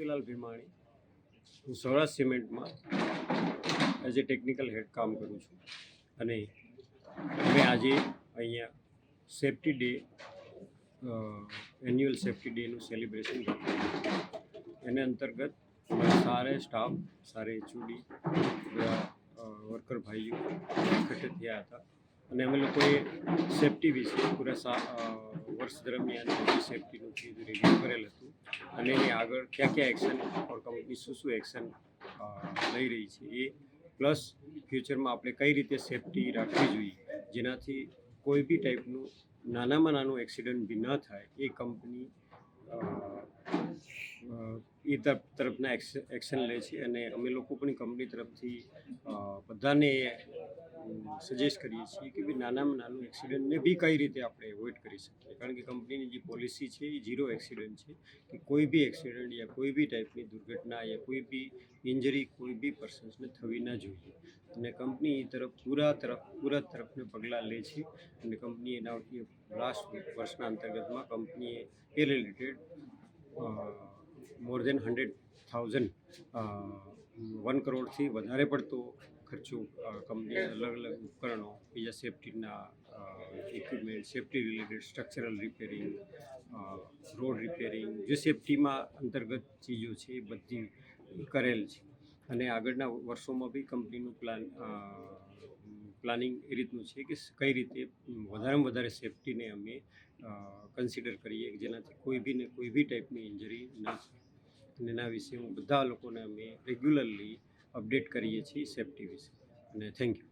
મોતીલાલ ભીમાણી. હું સૌરાષ્ટ્ર સિમેન્ટમાં as a technical head કામ કરું છું. અને અમે આજે અહીંયા સેફ્ટી ડે એન્યુઅલ સેફ્ટી ડેનું સેલિબ્રેશન કર્યું એને અંતર્ગત સારા સ્ટાફ સારે એચયુડી વર્કર ભાઈઓ એકઠે થયા હતા. અને અમે લોકોએ સેફ્ટી વિશે પૂરા વર્ષ દરમિયાન સેફ્ટીનું ચીજ રિવ્યૂ કરેલ હતું. અને એની આગળ ક્યાં ક્યાં એક્શન ઓર કંપની શું શું એક્શન લઈ રહી છે એ પ્લસ ફ્યુચરમાં આપણે કઈ રીતે સેફટી રાખવી જોઈએ, જેનાથી કોઈ બી ટાઈપનું નાનામાં નાનું એક્સિડન્ટ બી ન થાય, એ કંપની એ તરફ તરફના એક્શન લે છે અને અમે લોકો પણ કંપની તરફથી બધાને સજેસ્ટ કરીએ છીએ કે ભાઈ નાનામાં નાનું એક્સિડન્ટને બી કઈ રીતે આપણે એવોઇડ કરી શકીએ? કારણ કે કંપનીની જે પોલિસી છે એ ઝીરો એક્સિડન્ટ છે કે કોઈ બી એક્સિડન્ટ યા કોઈ બી ટાઈપની દુર્ઘટના યા કોઈ બી ઇન્જરી કોઈ બી પર્સન્સને થવી ના જોઈએ. અને કંપની એ તરફ પૂરા તરફ, પૂરા તરફને પગલાં લે છે અને કંપની એના લાસ્ટ વર્ષના અંતર્ગતમાં કંપનીએ એ related more than hundred thousand one કરોડથી વધારે પડતો ખર્ચો કંપની અલગ અલગ ઉપકરણો, બીજા સેફ્ટીના equipment safety related structural repairing road repairing જે સેફ્ટીમાં અંતર્ગત ચીજો છે, એ બધી કરેલ છે. અને આગળના વર્ષોમાં બી કંપનીનું પ્લાન પ્લાનિંગ એ રીતનું છે કે કઈ રીતે વધારેમાં વધારે સેફ્ટીને અમે કન્સિડર કરીએ જેનાથી કોઈ બી ને કોઈ બી ટાઈપની ઇન્જરી ના થાય. અને એના વિશે હું બધા લોકોને અમે રેગ્યુલરલી અપડેટ કરીએ છીએ સેફ્ટી વિશે. અને થેન્ક યુ.